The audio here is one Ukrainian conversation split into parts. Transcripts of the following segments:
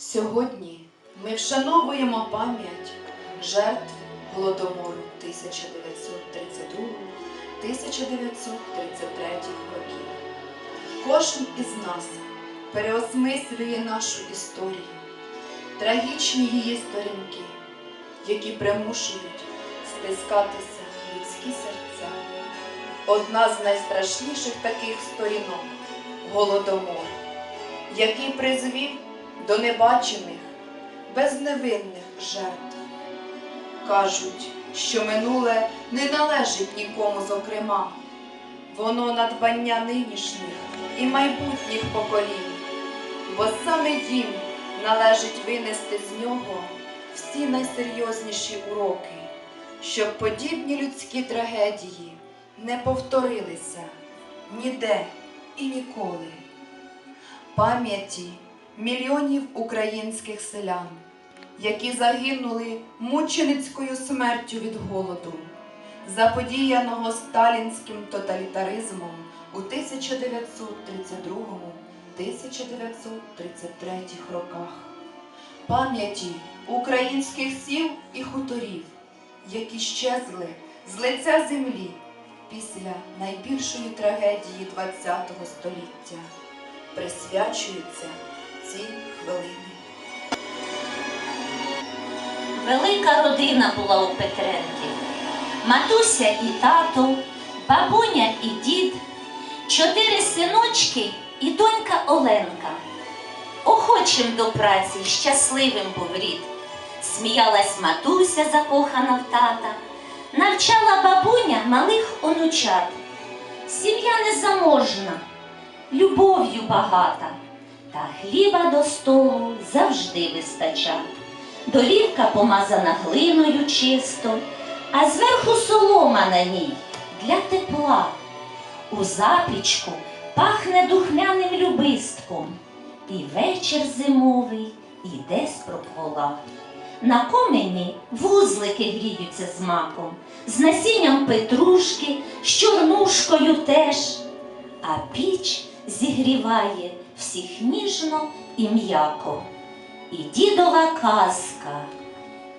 Сьогодні ми вшановуємо пам'ять жертв Голодомору 1932-1933 років. Кожен із нас переосмислює нашу історію, трагічні її сторінки, які примушують стискатися людські серця. Одна з найстрашніших таких сторінок голодомор, який призвів до небачених, безневинних жертв. Кажуть, що минуле не належить нікому зокрема, воно надбання нинішніх і майбутніх поколінь, бо саме їм належить винести з нього всі найсерйозніші уроки, щоб подібні людські трагедії не повторилися ніде і ніколи. Пам'яті мільйонів українських селян, які загинули мученицькою смертю від голоду, заподіяного сталінським тоталітаризмом у 1932-1933 роках, пам'яті українських сіл і хуторів, які щезли з лиця землі після найбільшої трагедії ХХ століття присвячуються ці хвилини. Велика родина була у Петренків. Матуся і тато, бабуня і дід, чотири синочки і донька Оленка. Охочим до праці, щасливим був рід. Сміялась матуся, закохана в тата, навчала бабуня малих онучат. Сім'я незаможна, любов'ю багата, та хліба до столу завжди вистача. Долівка помазана глиною чисто, а зверху солома на ній для тепла. У запічку пахне духмяним любистком, і вечір зимовий іде з пропола. На комені вузлики гріються з маком, з насінням петрушки, з чорнушкою теж, а піч зігріває всіх ніжно і м'яко. І дідова казка,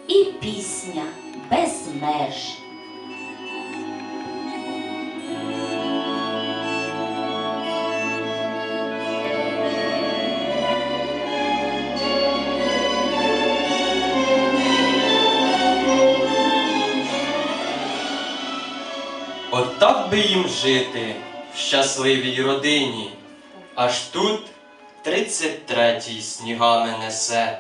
і пісня без меж. Отак би їм жити в щасливій родині, аж тут тридцять третій снігами несе.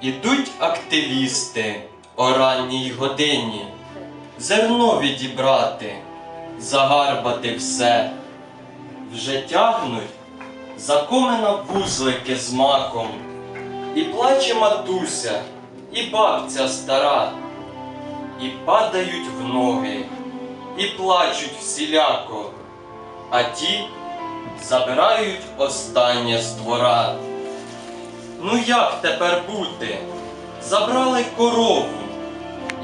Ідуть активісти о ранній годині, зерно відібрати, загарбати все. Вже тягнуть за комина вузлики з маком, і плаче матуся, і бабця стара, і падають в ноги, і плачуть всіляко, а ті забирають останнє з двора. Ну як тепер бути? Забрали корову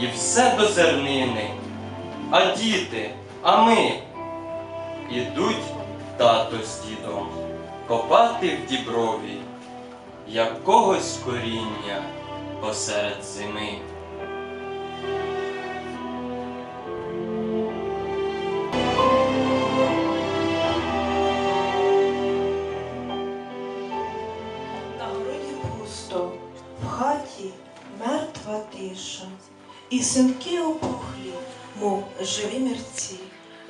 і все до зернини. А діти, а ми ідуть тато з дідом копати в діброві якогось коріння посеред зими. На городі пусто, в хаті мертва тиша, і синки опухлі, мов живі мерці,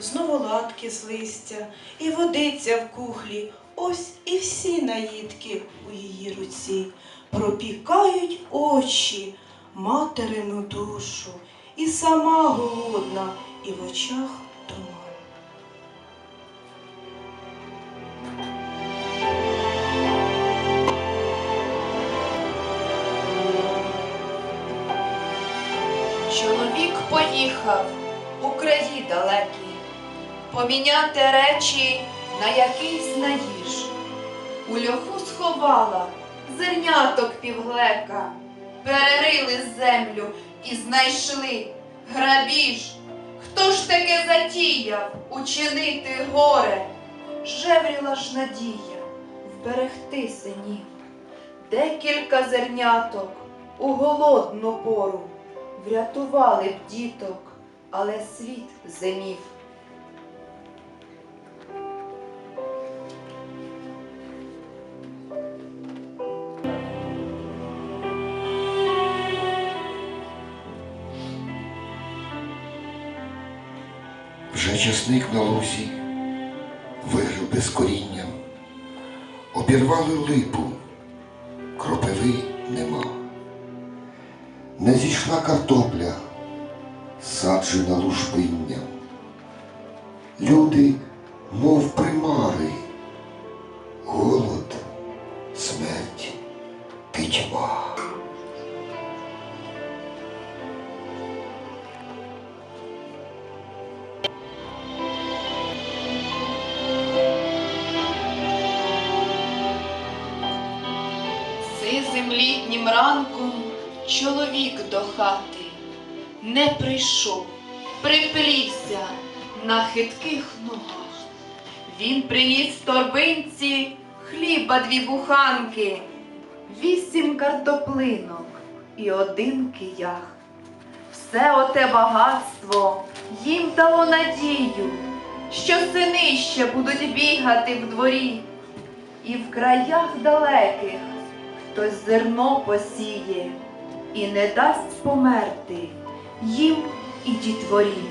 знову латки з листя, і водиця в кухлі, ось і всі наїдки у її руці, пропікають очі, материну душу, і сама голодна, і в очах туман. Чоловік поїхав. У краї далекі, поміняти речі на якийсь наїж. У льоху сховала зерняток півглека, перерили землю і знайшли грабіж. Хто ж таке затіяв учинити горе? Жевріла ж надія вберегти синів. Декілька зерняток у голодну пору врятували б діток, але світ зимів. Вже часник на лузі вигрив без коріння, обірвали липу, кропиви нема. Не зійшла картопля, саджена лужбинням. Люди, мов примари, голод, смерть, пітьма. Чоловік до хати не прийшов, приплівся на хитких ногах. Він приніс торбинці хліба дві буханки, вісім картоплинок і один киях. Все оте багатство їм дало надію, що сини ще будуть бігати в дворі, і в краях далеких хтось зерно посіє і не дасть померти їм і дітворі.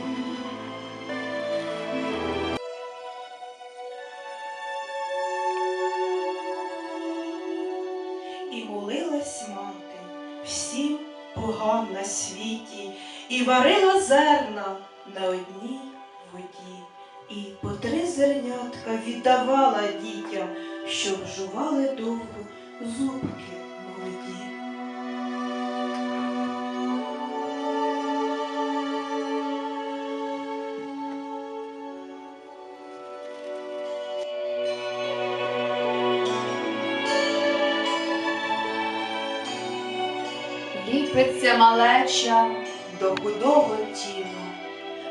І молилась мати всім богам на світі, і варила зерна на одній воді, і по три зернятка віддавала дітям, щоб жували довго зубки молоді. Малеча до худого тіла,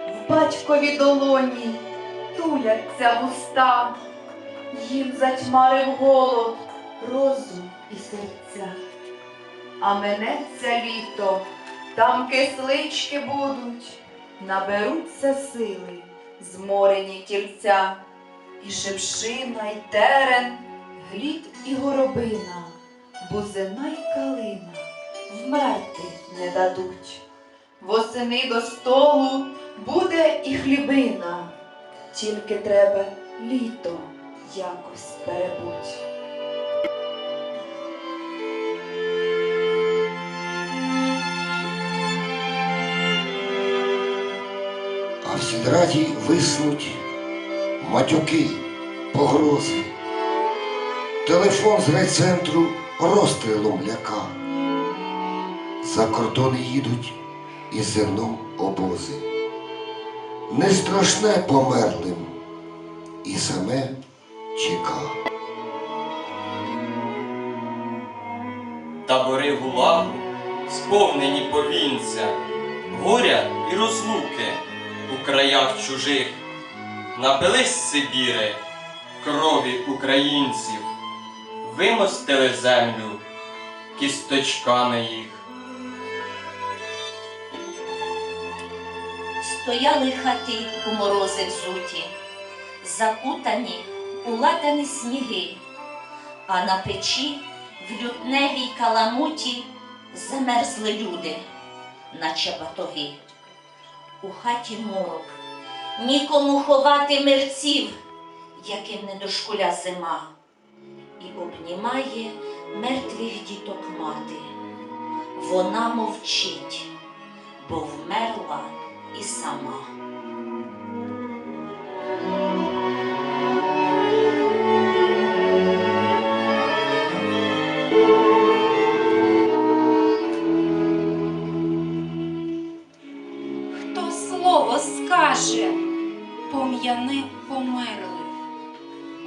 в батькові долоні туляться вуста, їм затьмарив голод, розум і серця. А минеться літо, там кислички будуть, наберуться сили, зморені тільця, і шепшина, й терен, глід і горобина, бузина й калина вмерти не дадуть. Восени до столу буде і хлібина, тільки треба літо якось перебуть. А в сідраді виснуть матюки, погрози. Телефон з райцентру розстрілом ляка. За кордони їдуть із зерном обози. Не страшне померлим і саме чека. Табори гулагу, сповнені повінця, горя і розлуки у краях чужих. Напились Сибіри, крові українців, вимостили землю кісточками їх. Стояли хати у морози взуті, закутані у латані сніги, а на печі в лютневій каламуті замерзли люди, наче батоги. У хаті морок, нікому ховати мерців, яким не дошкуля зима, і обнімає мертвих діток мати. Вона мовчить, бо вмерла і сама. Хто слово скаже, пом'яни померли.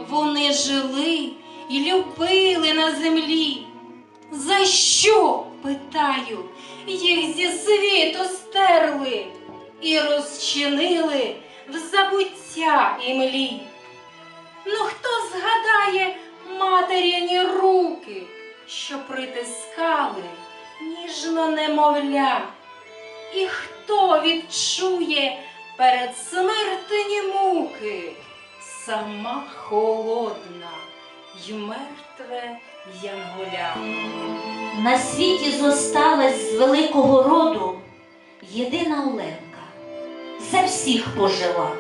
Вони жили і любили на землі. За що, питаю, їх зі світу стерли і розчинили в забуття імлі? Ну хто згадає матеріні руки, що притискали ніжно немовля? І хто відчує перед смертені муки, сама холодна й мертве янголя? На світі зосталась з великого роду єдина Оленка. За всіх пожила.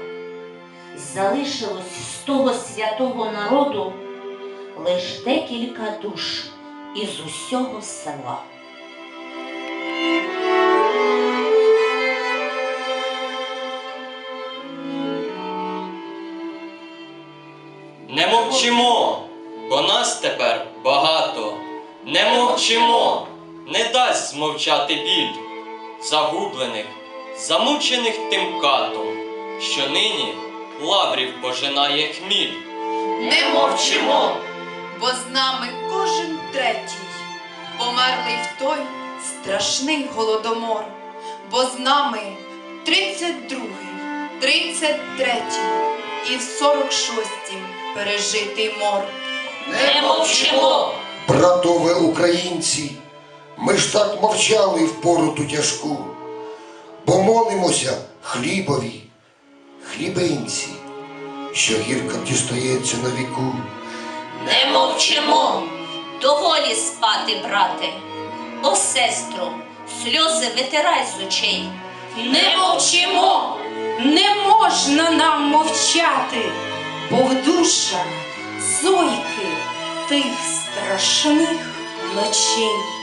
Залишилось з того святого народу лиш декілька душ із усього села. Не мовчимо, бо нас тепер багато. Не мовчимо, не дасть змовчати біль загублених, замучених тим катом, що нині лаврів пожинає хміль. Не мовчимо, бо з нами кожен третій, померлий в той страшний голодомор, бо з нами тридцять другий, тридцять третій і в сорок шостім пережитий мор. Не мовчимо! Братове українці, ми ж так мовчали в пору ту тяжку, бо молимося хлібові, хлібинці, що гірко дістається на віку. Не мовчимо! Доволі спати, брате. О, сестру, сльози витирай з очей. Не мовчимо, не можна нам мовчати, бо в душах зойки тих страшних ночей.